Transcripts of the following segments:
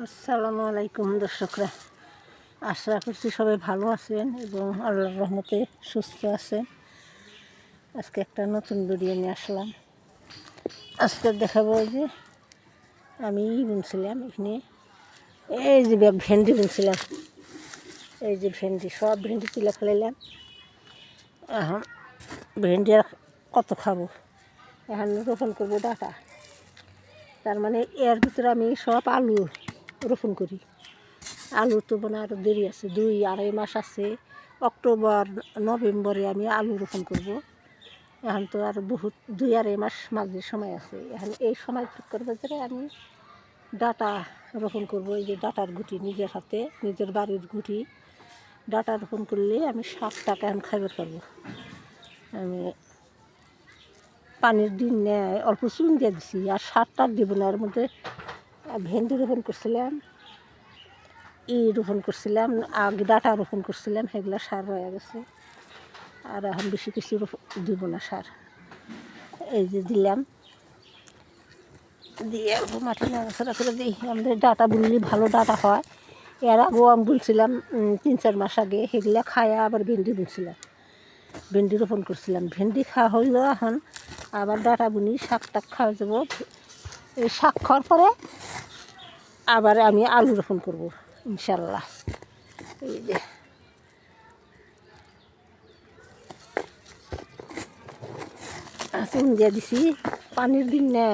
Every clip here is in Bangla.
আসসালামু আলাইকুম দর্শকরা। আশা করছি সবাই ভালো আছেন এবং আল্লাহর রহমতে সুস্থ আছেন। আজকে একটা নতুন ভিডিও নিয়ে আসলাম। আজকে দেখাবো যে আমি বুনছিলাম এখানে। এই যে ভেন্ডি বুনছিলাম। এই যে ভেন্ডি, সব ভেন্ডি তুলে ফেলাইলাম। এখন ভেন্ডি আর কত খাব? এখন রোপণ করব ডাটা। তার মানে এর ভিতরে আমি সব আলু রোপণ করি। আলু তো মানে আরও দেরি আছে, দুই আড়াই মাস আছে। অক্টোবর, নভেম্বরে আমি আলু রোপণ করব। এখন তো আর বহুত, দুই আড়াই মাস মাঝে সময় আছে। এখন এই সময় ঠিক করবার ধরে আমি ডাটা রোপণ করব, এই যে ডাটার গুটি নিজের হাতে, নিজের বাড়ির গুটি। ডাটা রোপণ করলে আমি সাত টাকা এখন খাইবার পারব। আমি পানির দিন অল্প চুন দিয়ে দিছি, আর সারটার দিব না, এর মধ্যে ভেন্ডি রোপণ করছিলাম, ই রোপণ করছিলাম, আগে ডাটা রোপণ করছিলাম, সেগুলো সার হয়ে গেছে। আর এখন বেশি কিছু দিব না সার। এই যে দিলাম। দিয়ে মাটি নাড়াচাড়া করে দিই। আমাদের ডাটা বুনলে ভালো ডাটা হয়। এর আগেও আমি বলছিলাম তিন চার মাস আগে। সেগুলা খায়া আবার ভেন্ডি বুনছিলাম। ভেন্ডি রোপণ করছিলাম। ভেন্ডি খাওয়া হইল এখন। আবার ডাটা বুনি শাক টাক খাওয়া যাব। এই শাক খাওয়ার পরে আবার আমি আলু রোপণ করব, ইনশাল্লাহ। এই যে। চুন দিয়ে দিছি, পানির দিন না,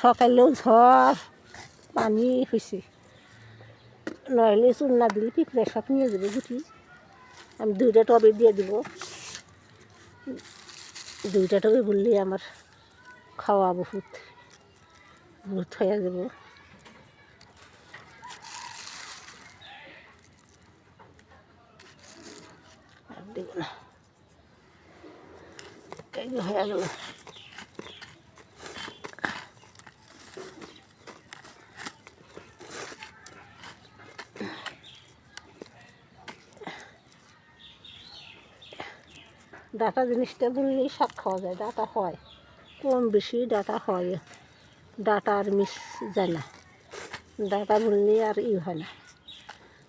সকালেও ঝড়, পানি হয়েছে নইলে চুন না দিলে পিঁপড়ে সব নিয়ে যাবে গুটি। আমি দুইটা টবে দিয়ে দিব। দুইটা টবে বললে আমার খাওয়া বহুত বহুত হয়ে যাব। দেব না। হয়ে গেল। ডাটা জিনিসটা বললেই শাক খাওয়া যায়, ডাটা হয়। কম বেশি ডাটা হয়, ডাটা আর মিস যায় না। ডাটা বললে আর ই হয় না।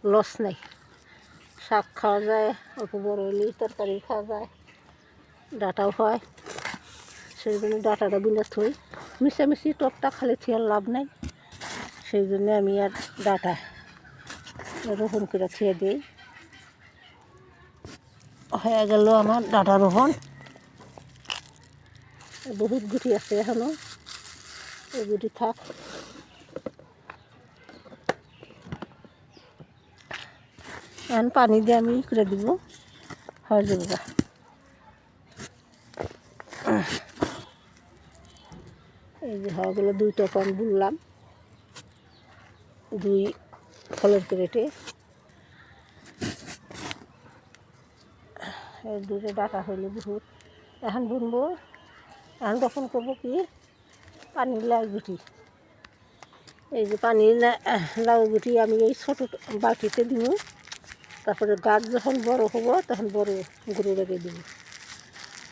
লস নাই। শাক খাওয়া যায়, অল্প বড় হলেই তরকারি খাওয়া যায়, ডাটাও হয়। সেই জন্য ডাটাটা বুনে থই মিশামিশি টপটা খালি থিয়ার লাভ নাই। সেই জন্য আমি আর ডাটা রোপণ করে থিয়ে দিই। হয়ে গেল আমার ডাটা রোপণ বহুত গুটি আছে এখনও। এই গুটি থাক। এখন পানি দিয়ে আমি করে দিব। গা। এই যে হয়ে গেলো দুইটা কম বুনলাম। দুই ফলের ক্রেটে। এই দুটো ডাটা হইলে বহুত। এখন বুনবো। এখন তখন করব কি? পানির লাউ গুটি। এই যে পানির লাউ গুটি আমি এই ছোটো বাটিতে দিব। তারপরে গাছ যখন বড় হব, তখন বড় গরু রেখে দিব।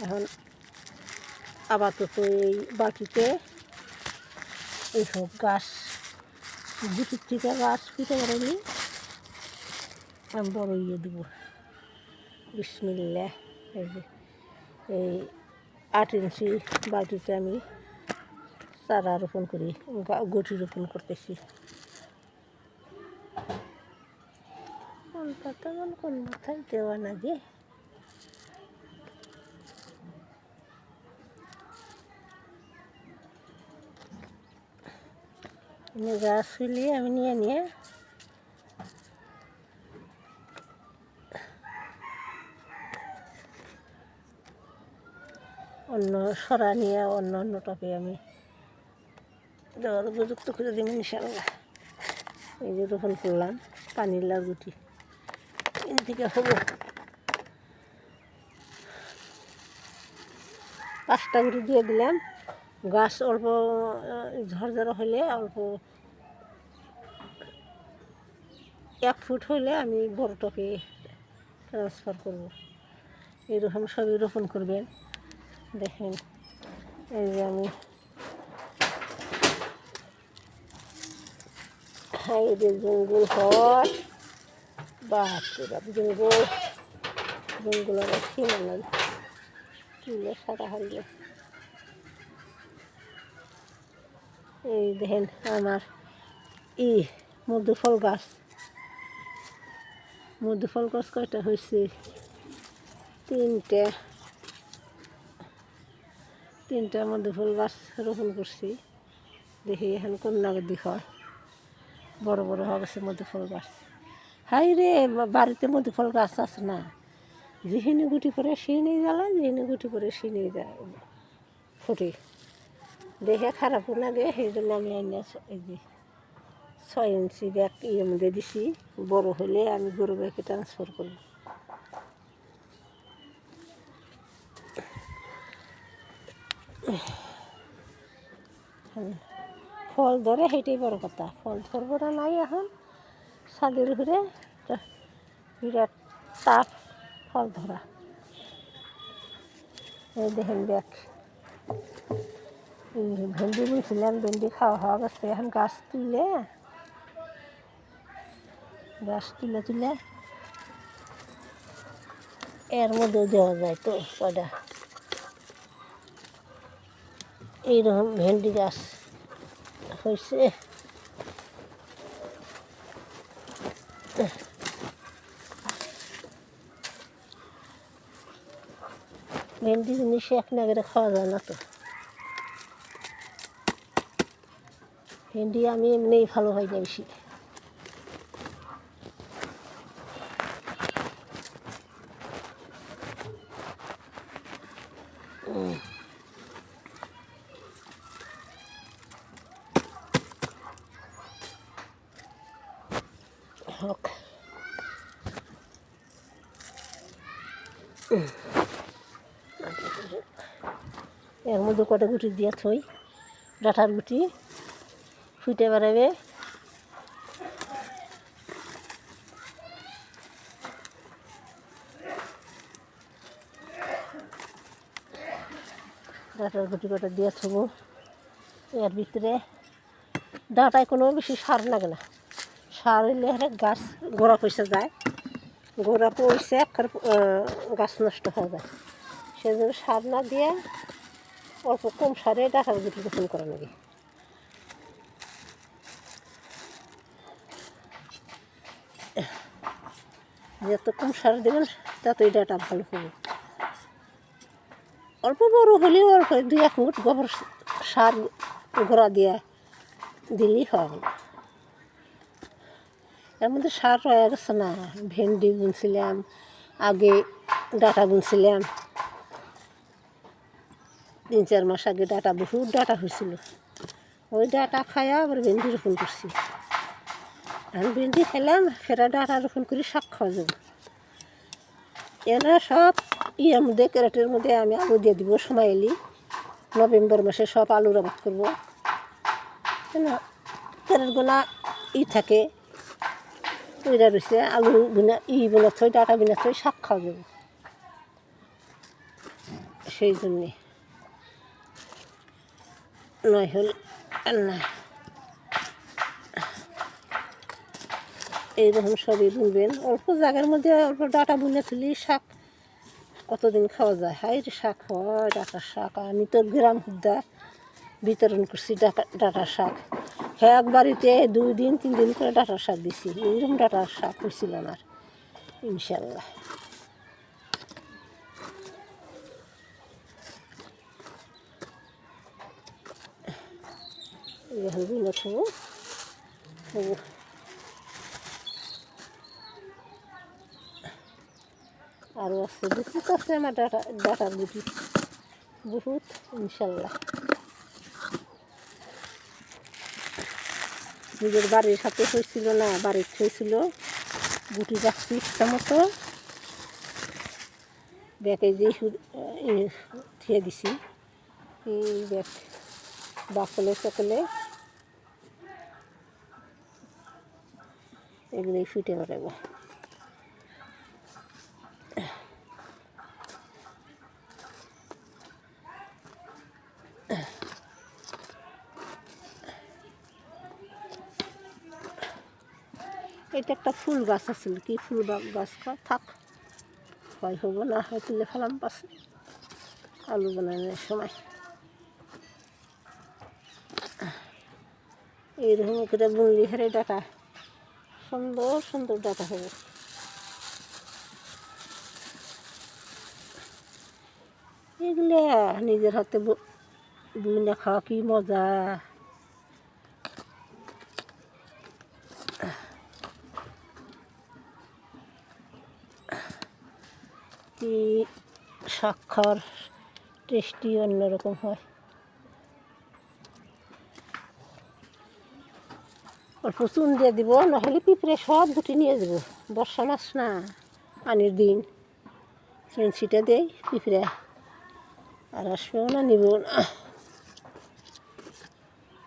এখন আপাতত এই বাটিতে এইসব গাছ গুটির থেকে গাছ পিঠে নিই আমি বড় ইয়ে দেবো। বিসমিল্লা এই যে, এই আট ইঞ্চি বাটিতে আমি চারা রোপণ করি গুটি রোপণ করতেছি। পাতা কোন কোন মাথায় দেওয়া না গে এনে গাছ আমি নিয়ে নিয়ে অন্য সরা নিয়ে অন্য অন্য টপে আমি দেওয়ার উপযুক্ত করে দিব ইনশাল্লাহ এই যে রোপণ করলাম পানির লাউ থেকে হব। পাঁচটা গুটি দিয়ে দিলাম। গাছ অল্প ঝরঝরা হলে অল্প এক ফুট হলে আমি বড় টপে ট্রান্সফার করব। এরকম সবই রোপণ করবেন। দেখেন, এই যে আমি হাই রে জঙ্গল হয় বাপ জঙ্গল জঙ্গল আবার সীমা নাই তুলে সারা হারিয়ে। এই দেখেন আমার ই মধু ফল গাছ। মধু ফল গাছ কয়টা হয়েছে? তিনটে। তিনটা মধু ফুল গাছ রোপণ করছি। দেখি এখন কোন নাগদি হয় বড় বড় হয়ে গেছে মধু ফুল গাছ। হাই রে বাড়িতে মধু ফল গাছ আছে না। যেখানে গুটি পরে সিনে জ্বালায় যেখানে গুটি পরে সিনে ফুটে। দেখে খারাপও লাগে, সেই জন্য আমি এনে এই যে ছয় ইঞ্চি ব্যাগ ইয়ের মধ্যে দিছি। বড় হলে আমি গরু ব্যাগে ট্রান্সফার করব। ফল ধরে, সেইটাই বড় কথা। ফল ধরবো না নাই এখন। ছাদের একটা বিরাট তাপ, ফল ধরা। এই দেখেন দেখ। এই ভেন্ডি বুনছিলাম, ভেন্ডি খাওয়া হওয়া গেছে। এখন গাছ তুলে গাছ তুলে তুলে এর মধ্যে দেওয়া যায় তো কটা এইরকম ভেন্ডি গাছ হয়েছে ভেন্ডি জিনিস এক নাগরে খাওয়া যায় না তো ভেন্ডি আমি এমনিই ভালো হয় না বেশি হোক এর মধ্যে কটা গুটি দিয়ে থই ডাঁটার গুটি ফুটে বেড়াবে। ডাঁটার গুটি কটা দিয়ে থবো। এর ভিতরে ডাঁটায় কোনো বেশি সার লাগে না। সার হইলে হলে গাছ গোড়া পয়সা যায়। গোড়া পয়সা গাছ নষ্ট হয়ে যায়। সেজন্য সার না দিয়ে অল্প কম সারে ডাটার গুটি রোপণ করা লাগে যত কম সার দেবেন, ততই ডাটা ভালো হবে। অল্প বড় হলেও অল্প দুই এক মুঠ গোবর সার গোড়া দিয়ে দিলেই হবে। এর মধ্যে সার রয়ে গেছে না, ভেন্ডি বুনছিলাম, আগে ডাটা বুনছিলাম। তিন, চার মাস আগে ডাটা, বহুত ডাটা হয়েছিল ওই ডাটা খাইয়া আবার ভেন্ডি রোপণ করছি। আমি ভেন্ডি খেলাম, ফেরা ডাটা রোপণ করে, শাক খাওয়া যাব। এনে সব ইয়ের মধ্যে ক্যারেটের মধ্যে আমি আলু দিয়ে দিব, সময় এলি। নভেম্বর মাসে সব আলুর আবাদ করব। ক্যারেটগুলা ই থাকে ওইটা রয়েছে আলু বিনা ই বিনা থই, ডাটা বিনা থই, শাক খাওয়া যাবে। সেই জন্যে। নয় হল না এইরকম সবই বুনবেন। অল্প জায়গার মধ্যে অল্প ডাটা বুনে তুলি শাক কতদিন খাওয়া যায়? হাই শাক, হয় ডাটার শাক। আমি তো গ্রাম হুদ্দা বিতরণ করছি ডাটা, ডাটার শাক। হ্যাঁ এক বাড়িতে দুই দিন, তিন দিন করে ডাটার শাক দিছি। এইরকম ডাটার শাক হয়েছিল আমার, ইনশাল্লাহ। থাকব আরও আছে, বহুত আছে আমার ডাটা, ডাটার গুটি বহুত, ইনশাল্লাহ। নিজের বাড়ির সাথে হয়েছিল না, বাড়ির হয়েছিল গুটি রাখছি ইচ্ছা মতো। ব্যাগে যে থিয়ে দিছি। এই ব্যাগ বাকলে সকলে এগুলোই ফুটে বেড়াবো এটা একটা ফুল গাছ আছিল কি ফুল গাছ থাক। হয়, হব না হয় তুলে ফেলাম পাশে আলু বানানোর সময়। এইরকম করে বুনলি হারে ডাটা সুন্দর সুন্দর ডাটা হবে এগুলো নিজের হাতে বুনে খাওয়া কি মজা। কি স্বাক্ষর, টেস্টি অন্যরকম হয়। অল্প চুন দিয়ে দিব, নহলে পিঁপড়ে সব দুটি নিয়ে যাব। বর্ষা মাস না, পানির দিন। চুন ছিটে দেই পিঁপড়ে। আর আসবেও না, নিব না।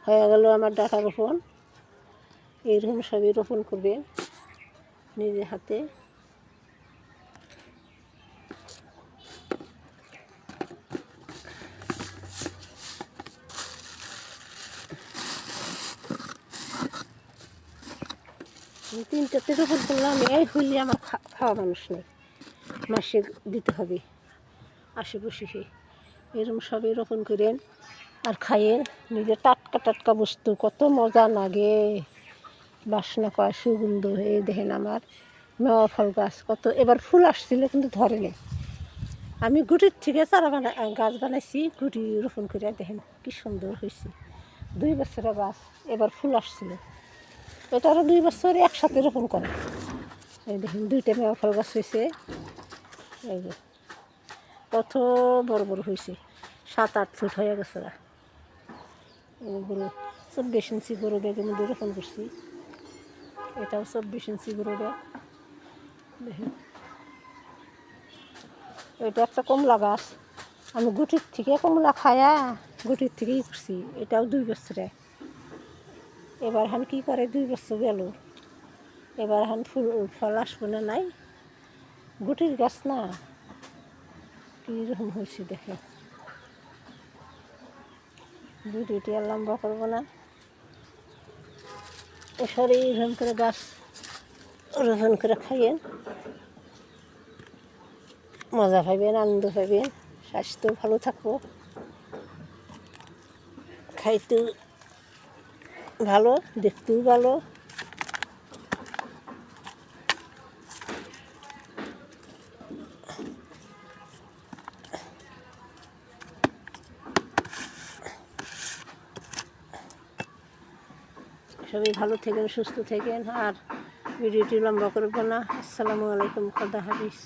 হয়ে গেল আমার ডাকা রোপণ। এইরকম সবই রোপণ করবে নিজে হাতে। আমি তিনটাতে রোপণ করলাম এই হইলে আমার খাওয়া মানুষ নেই। মাসে দিতে হবে আশেপাশে এরকম সবই রোপণ করেন আর খাইয়েন নিজে টাটকা টাটকা বস্তু, কত মজা লাগে। বাসনা কয় সুগন্ধ হয়ে দেখেন আমার মেওয়া ফল গাছ, কত। এবার ফুল আসছিল কিন্তু ধরেনি। আমি গুটির থেকে চারা বানা গাছ বানাইছি, গুটি রোপণ করে দেখেন কি সুন্দর হয়েছে দুই বছরের গাছ, এবার ফুল আসছিল। এটা আরও দুই বছর একসাথে রোপণ করে। এই দেখুন, দুইটা মেওয়া ফল গাছ হয়েছে এই যে, কত বড় বড় হয়েছে সাত, আট ফুট হয়ে গেছে চব্বিশ ইঞ্চি গরু ব্যাগের মধ্যে রোপণ করছি। এটাও চব্বিশ ইঞ্চি গরু ব্যাগ দেখুন, এটা একটা কমলা গাছ। আমি গুটির থেকে কমলা খায়া গুটির থেকেই করছি। এটাও দুই বছরে। এবার হান কি করে? দুই বছর গেল। এবার হান ফুল, ফল আসব না নাই? গুটির গাছ না? কীরকম হয়েছে দেখে? গুটিটি আর লম্বা করব না। এসরে এইরকম করে গাছ রোপণ করে খাইয়েন মজা পাইবেন, আনন্দ পাইবেন, স্বাস্থ্য ভালো থাকব। খাইতেও ভালো, দেখতেও ভালো। সবাই ভালো থাকেন, সুস্থ থাকেন, আর ভিডিওটি লম্বা করব না। আসসালামু আলাইকুম, খোদা হাফিজ।